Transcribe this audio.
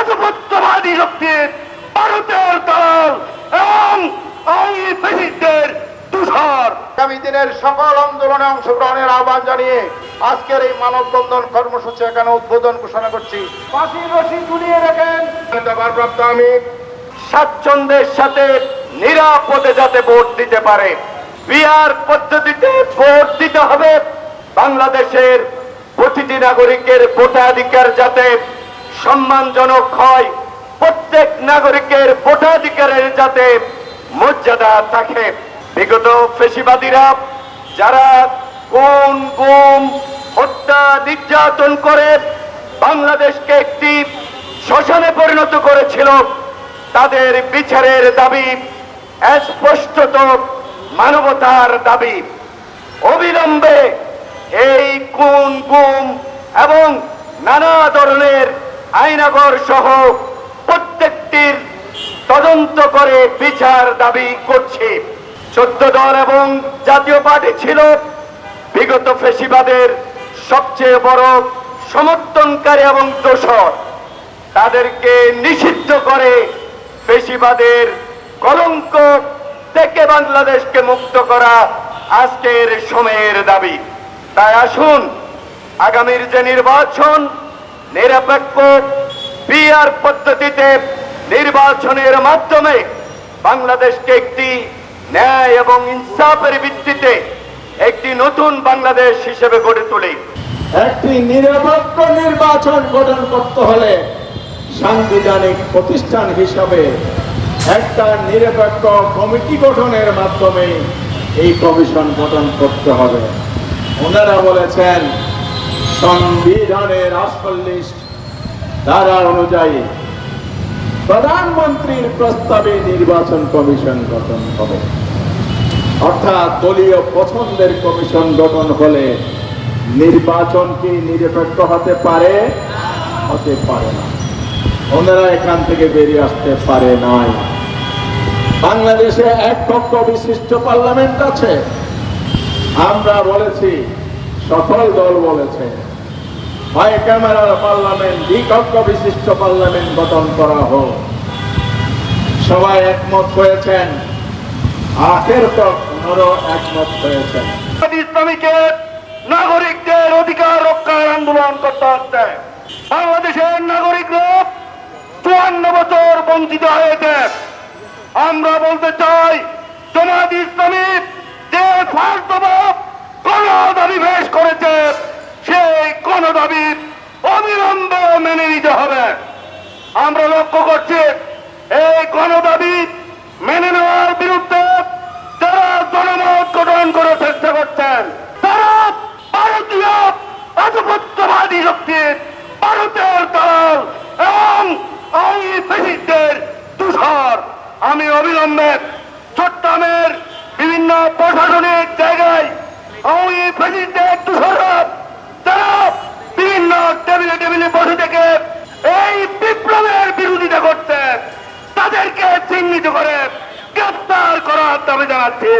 আধিপত্যবাদী শক্তির ভারতের দল এবং তুষার আগামী দিনের সকল আন্দোলনে অংশগ্রহণের আহ্বান জানিয়ে আজকের এই মানববন্ধন কর্মসূচি এখানে উদ্বোধন ঘোষণা করছি। ফাঁসি রশি ঝুলিয়ে রাখেন। ভারপ্রাপ্ত আমি স্বাচ্ছন্দ্যের সাথে নিরাপদে যাতে ভোট দিতে পারে। বিয়ার পদ্ধতিতে ভোট দিতে হবে। বাংলাদেশের প্রতিটি নাগরিকের ভোটাধিকার যাতে সম্মানজনক হয়। প্রত্যেক নাগরিকের ভোটাধিকারের যাতে মর্যাদা থাকে। বিগত ফেসিবাদীরা যারা কোন গুম, হত্যা, নির্যাতন করে বাংলাদেশকে একটি শ্মশানে পরিণত করেছিল, তাদের বিচারের দাবি স্পষ্টত মানবতার দাবি। অবিলম্বে এই কোন গুম এবং নানা ধরনের আইনাগর সহ প্রত্যেকটির তদন্ত করে বিচার দাবি করছি। চোদ্দ দল এবং জাতীয় পার্টি ছিল বিগত ফেসিবাদের সবচেয়ে বড় সমর্থনকারী এবং দোষর। তাদেরকে নিষিদ্ধ করে ফেসিবাদের কলঙ্ক থেকে বাংলাদেশকে মুক্ত করা আজকের সময়ের দাবি। তাই আসুন, আগামীর যে নির্বাচন নিরপেক্ষ বিআর পদ্ধতিতে নির্বাচনের মাধ্যমে বাংলাদেশকে একটি ন্যায় এবং ইনসাফের ভিত্তিতে একটি নতুন বাংলাদেশ হিসেবে গড়ে তুলি। একটি নিরপেক্ষ নির্বাচন গঠন করতে হলে সাংবিধানিক প্রতিষ্ঠান হিসাবে একটা নিরপেক্ষ কমিটি গঠনের মাধ্যমে এই কমিশন গঠন করতে হবে। ওনারা বলেছেন সংবিধানের আটচল্লিশ ধারা অনুযায়ী প্রধানমন্ত্রীর প্রস্তাবে নির্বাচন কমিশন গঠন হবে। অর্থাৎ দলীয় পছন্দের কমিশন গঠন হলে নির্বাচন কি নিরপেক্ষ হতে পারে হতে পারে না। ওনারা এখান থেকে বেরিয়ে আসতে পারে নাই। বাংলাদেশে এক কক্ষ বিশিষ্ট পার্লামেন্ট আছে। আমরা বলেছি, সকল দল বলেছে হয় ক্যামেরার পার্লামেন্ট দ্বিকক্ষ বিশিষ্ট পার্লামেন্ট গঠন করা হোক। সবাই একমত হয়েছেন? আখের তক ওনারও একমত হয়েছেন। ইসলামীকে নাগরিকদের অধিকার রক্ষার আন্দোলন করতে হচ্ছে। বাংলাদেশের নাগরিকরা চুয়ান্ন বছর বঞ্চিত হয়েছে। আমরা বলতে চাই জমাত ইসলামী যে ফার্স্টভাব কোন দাবি পেশ করেছে। কোন দাবি অবিলম্বে মেনে নিতে হবে। আমরা লক্ষ্য করছি, এই গণদাবি মেনে নেওয়ার বিরুদ্ধে যারা জনমত গঠন করার চেষ্টা করছেন, তারা ভারতীয় আধিপত্যবাদী শক্তির ভারতের দল এবং আওয়ামী ফেসিস্টের তুষার আমি অবিলম্বে চট্টগ্রামের বিভিন্ন প্রশাসনিক জায়গায় আওয়ামী ফেসিস্টের তুষার তারা বিভিন্ন টেবিলে টেবিলে বসে থেকে এই বিপ্লবের বিরোধিতা করছে। তাদেরকে চিহ্নিত করে গ্রেফতার করার দাবি জানাচ্ছে।